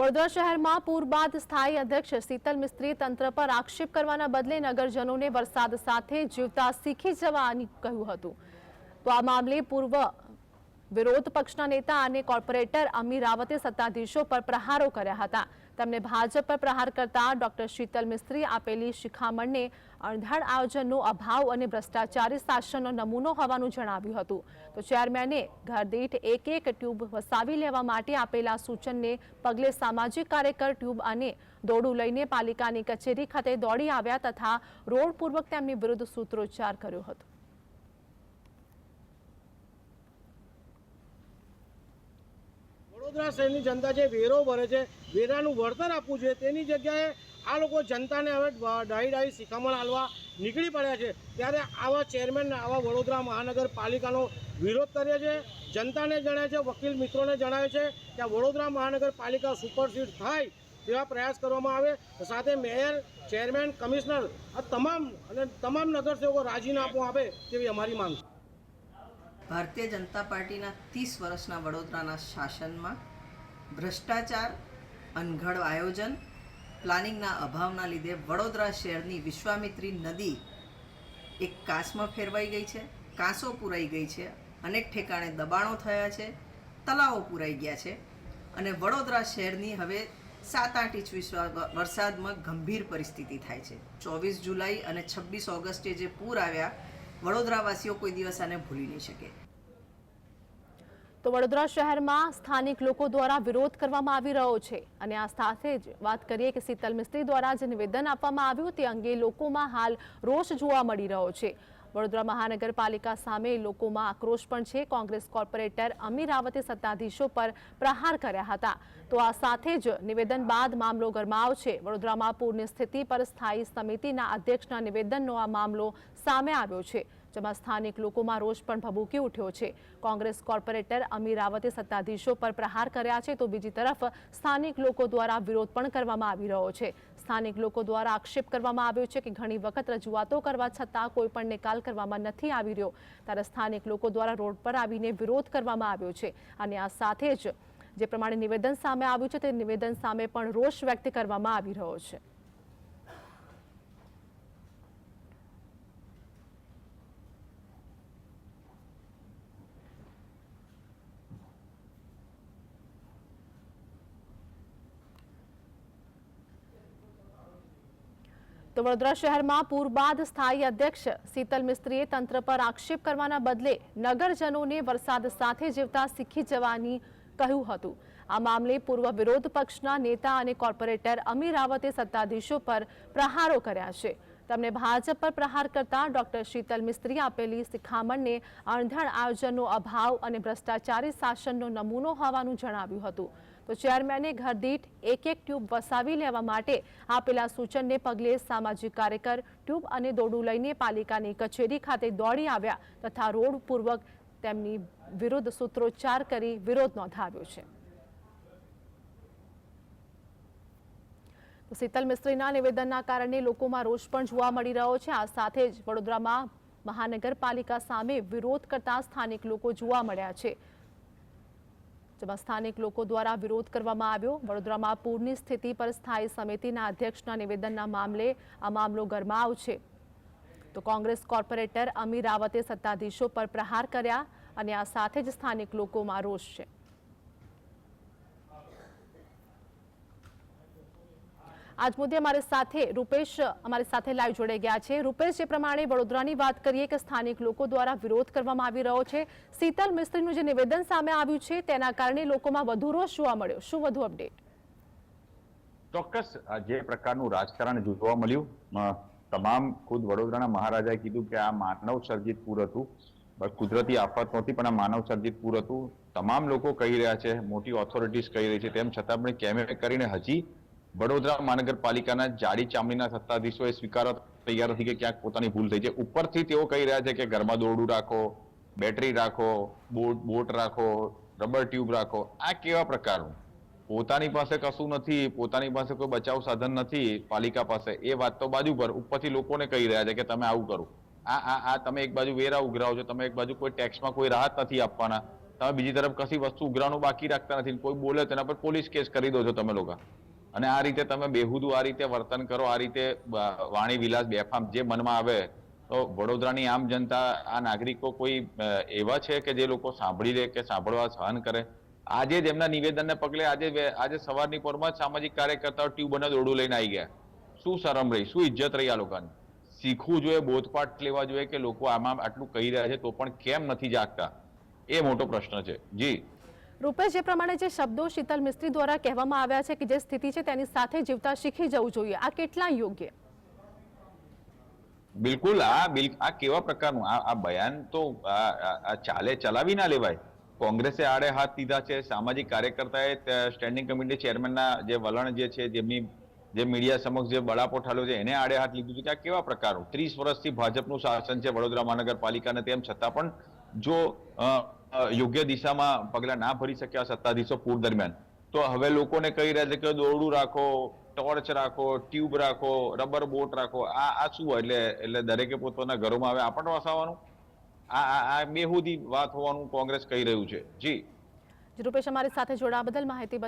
વડોદરા શહેરમાં પૂર બાદ સ્થાયી અધ્યક્ષ શીતલ મિસ્ત્રી તંત્ર પર આક્ષેપ કરવાના બદલે નગરજનોને વરસાદ સાથે જીવતા શીખી જવાની કહ્યું હતું. તો આ મામલે પૂર્વ વિરોધ પક્ષના નેતા અને કોર્પોરેટર અમી રાવતે સત્તાધીશો પર પ્રહારો કર્યા હતા. તેમને ભાજપ પર પ્રહાર કરતા ડોક્ટર શીતલ મિસ્ત્રી આપેલી શિખામણને અણધાડ આયોજનનો અભાવ અને ભ્રષ્ટાચારી શાસનનો નમૂનો હોવાનું જણાવ્યું હતું. તો ચેરમેને ઘરદીઠ એક એક ટ્યુબ વસાવી લેવા માટે આપેલા સૂચનને પગલે સામાજિક કાર્યકર ટ્યુબ અને દોડું લઈને પાલિકાની કચેરી ખાતે દોડી આવ્યા તથા રોડપૂર્વક તેમની વિરુદ્ધ સૂત્રોચ્ચાર કર્યો હતો. વડોદરા શહેરની જનતા જે વેરો ભરે છે, વેરાનું વળતર આપવું જોઈએ, તેની જગ્યાએ આ લોકો જનતાને હવે ડાહી ડાહી શિખામણ હાલવા નીકળી પડ્યા છે. ત્યારે આવા ચેરમેન, આવા વડોદરા મહાનગરપાલિકાનો વિરોધ કરે છે. જનતાને જણાવે છે, વકીલ મિત્રોને જણાવે છે કે વડોદરા મહાનગરપાલિકા સુપરસીડ થાય તેવા પ્રયાસ કરવામાં આવે. સાથે મેયર, ચેરમેન, કમિશનર, આ તમામ અને તમામ નગરસેવકો રાજીનામું આપે તેવી અમારી માંગ ભારતીય જનતા પાર્ટીના ત્રીસ વર્ષના વડોદરાના શાસનમાં ભ્રષ્ટાચાર, અનઘડ આયોજન, પ્લાનિંગના અભાવના લીધે વડોદરા શહેરની વિશ્વામિત્રી નદી એક કાંસમાં ફેરવાઈ ગઈ છે, કાંસો પૂરાઈ ગઈ છે, અનેક ઠેકાણે દબાણો થયા છે, તલાવો પૂરાઈ ગયા છે અને વડોદરા શહેરની હવે સાત આઠ ઇંચ વિશ્વા વરસાદમાં ગંભીર પરિસ્થિતિ થાય છે. ચોવીસ જુલાઈ અને છવ્વીસ ઓગસ્ટે જે પૂર આવ્યા, વડોદરાવાસીઓ કોઈ દિવસ આને ભૂલી નહીં શકે. તો વડોદરા શહેરમાં સ્થાનિક લોકો દ્વારા વિરોધ કરવામાં આવી રહ્યો છે. અને આ સાથે જ વાત કરીએ કે શીતલ મિસ્ત્રી દ્વારા જે નિવેદન આપવામાં આવ્યું તે અંગે લોકોમાં હાલ રોષ જોવા મળી રહ્યો છે. વડોદરા મહાનગરપાલિકા સામે લોકોમાં આક્રોશ પણ છે. કોંગ્રેસ કોર્પોરેટર અમી રાવતે સત્તાધીશો પર પ્રહાર કર્યા હતા. તો આ સાથે જ નિવેદન બાદ મામલો ગરમાવ છે. વડોદરામાં પૂરની સ્થિતિ પર સ્થાયી સમિતિના અધ્યક્ષના નિવેદનનો આ મામલો સામે આવ્યો છે. જેમાં સ્થાનિક લોકોમાં રોષ પણ ભભૂકી ઉઠ્યો છે. કોંગ્રેસ કોર્પોરેટર અમી રાવતે સત્તાધીશો પર પ્રહાર કર્યા છે તો બીજી તરફ સ્થાનિક લોકો દ્વારા વિરોધ પણ કરવામાં આવી રહ્યો છે. સ્થાનિક લોકો દ્વારા આક્ષેપ કરવામાં આવ્યો છે કે ઘણી વખત રજૂઆતો કરવા છતાં કોઈ પણ નિકાલ કરવામાં નથી આવી રહ્યો. ત્યારે સ્થાનિક લોકો દ્વારા રોડ પર આવીને વિરોધ કરવામાં આવ્યો છે. અને આ સાથે જ જે પ્રમાણે નિવેદન સામે આવ્યું છે તે નિવેદન સામે પણ રોષ વ્યક્ત કરવામાં આવી રહ્યો છે. તો વડોદરા શહેરમાં પૂર બાદ સ્થાયી અધ્યક્ષ શીતલ મિસ્ત્રીએ તંત્ર પર આક્ષેપ કરવાના બદલે નગરજનોને વરસાદ સાથે જીવતા શીખી જવાની કહ્યું હતું. આ મામલે પૂર્વ વિરોધ પક્ષના નેતા અને કોર્પોરેટર અમી રાવતે સત્તાધીશો પર પ્રહારો કર્યા છે. તેમને ભાજપ પર પ્રહાર કરતા ડોક્ટર શીતલ મિસ્ત્રી આપેલી શિખામણને અણધણ આયોજનનો અભાવ અને ભ્રષ્ટાચારી શાસનનો નમૂનો હોવાનું જણાવ્યું હતું. તો ચેરમેને ઘરદીઠ એક એક ટ્યુબ વસાવી લેવા માટે આપેલા સૂચનને પગલે સામાજિક કાર્યકર ટ્યુબ અને દોરડું લઈને પાલિકાની કચેરી ખાતે દોડી આવ્યા તથા રોડપૂર્વક તેમની વિરુદ્ધ સૂત્રોચ્ચાર કરી વિરોધ નોંધાવ્યો છે. શીતલ મિસ્ત્રીના નિવેદનના કારણે લોકોમાં રોષ પણ જોવા મળી રહ્યો છે. આ સાથે જ વડોદરામાં મહાનગરપાલિકા સામે વિરોધ કરતા સ્થાનિક લોકો જોવા મળ્યા છે. જેમાં સ્થાનિક લોકો દ્વારા વિરોધ કરવામાં આવ્યો. વડોદરામાં પૂરની સ્થિતિ પર સ્થાયી સમિતિના અધ્યક્ષના નિવેદનના મામલે આ મામલો ગરમાવ છે તો કોંગ્રેસ કોર્પોરેટર અમી રાવતે સત્તાધીશો પર પ્રહાર કર્યા અને આ સાથે જ સ્થાનિક લોકોમાં રોષ છે. આજ મુદ્દે અમારી સાથે રૂપેશ, અમારી સાથે લાઈવ જોડાઈ ગયા છે. રૂપેશ, જે પ્રમાણે વડોદરાની વાત કરીએ કે સ્થાનિક લોકો દ્વારા વિરોધ કરવામાં આવી રહ્યો છે. શીતલ મિસ્ત્રીનું જે નિવેદન સામે આવ્યું છે, તેના કારણે લોકોમાં વધુ રોષ જોવા મળ્યો. શું વધુ અપડેટ ચોક્કસ જે પ્રકારનું રાજકારણ જોવા મળ્યું તમામ ખુદ વડોદરાના મહારાજાએ કીધું કે આ માનવ સર્જિત પૂર હતું. કુદરતી આફત નહોતી, પણ આ માનવ સર્જિત પૂર હતું. તમામ લોકો કહી રહ્યા છે, મોટી ઓથોરિટીઝ કહી રહી છે, તેમ છતાં પણ કેમે કરીને હજી વડોદરા મહાનગરપાલિકાના જાડી ચામડીના સત્તાધીશોએ સ્વીકારવા તૈયાર નથી કે ક્યાંક પોતાની ભૂલ થઈ છે. ઉપરથી તેઓ કહી રહ્યા છે કે ઘરમાં દોરડું રાખો, બેટરી રાખો, બોટ બોટ રાખો, રબર ટ્યુબ રાખો. આ કેવા પ્રકારનું? પોતાની પાસે કશું નથી, પોતાની પાસે કોઈ બચાવ સાધન નથી, પાલિકા પાસે. એ વાત તો બાજુ પર. ઉપરથી લોકોને કહી રહ્યા છે કે તમે આવું કરો. આ આ આ તમે એક બાજુ વેરા ઉઘરાવો છો. તમે એક બાજુ કોઈ ટેક્સમાં કોઈ રાહત નથી આપવાના. તમે બીજી તરફ કશી વસ્તુ ઉઘરાણું બાકી રાખતા નથી. કોઈ બોલે તેના પર પોલીસ કેસ કરી દો છો તમે લોકો. અને આ રીતે તમે બેહુદું આ રીતે વર્તન કરો, આ રીતે વાણી વિલાસ બેફામ જે મનમાં આવે, તો વડોદરાની આમ જનતા, આ નાગરિકો કોઈ એવા છે કે જે લોકો સાંભળી લે કે સાંભળવા સહન કરે? આજે જ એમના નિવેદનને પગલે આજે આજે સવારની પોરમાં સામાજિક કાર્યકર્તાઓ ટ્યુબ અને દોડું લઈને આવી ગયા. શું શરમ રહી? શું ઇજ્જત રહી આ લોકોને? શીખવું જોઈએ, બોધપાઠ લેવા જોઈએ કે લોકો આમાં આટલું કહી રહ્યા છે તો પણ કેમ નથી જાગતા? એ મોટો પ્રશ્ન છે. જી. રૂપેશ, જે પ્રમાણે જે શબ્દો શીતલ મિસ્ત્રી દ્વારા કહેવામાં આવ્યા છે કે જે સ્થિતિ છે તેની સાથે જીવતા શીખી જવું જોઈએ. આ કેટલા યોગ્ય? બિલકુલ, આ બિલ, આ કેવા પ્રકારનું? આ બયાન તો ચાલે, ચલાવી ના લેવાય. કોંગ્રેસે આડે હાથ દીધા છે, સામાજિક કાર્યકર્તાએ સ્ટેન્ડિંગ કમિટી ચેરમેનના જે વલણ જે છે, જેમની, જે મીડિયા સમક્ષ જે બળાપો ઠાલ્યો છે, એને આડે હાથ લીધું છે કે આ કેવા પ્રકારનું? ત્રીસ વર્ષથી ભાજપનું શાસન છે વડોદરા મહાનગરપાલિકાને તેમ છતાં પણ જો યોગ્ય દિશામાં પગલા ના ભરી શક્યા સત્તાધીશો પૂર દરમિયાન. તો હવે લોકોને કહી રહ્યા છે કે દોરડું રાખો, ટોર્ચ રાખો, ટ્યુબ રાખો, રબર બોટ રાખો, આ આ શું? એટલે એટલે દરેકે પોતાના ઘરોમાં હવે આપણ વસાવવાનું આ, આ- બેહુદી વાત હોવાનું કોંગ્રેસ કહી રહ્યું છે. જી. રૂપેશ, અમારી સાથે જોડા બદલ માહિતી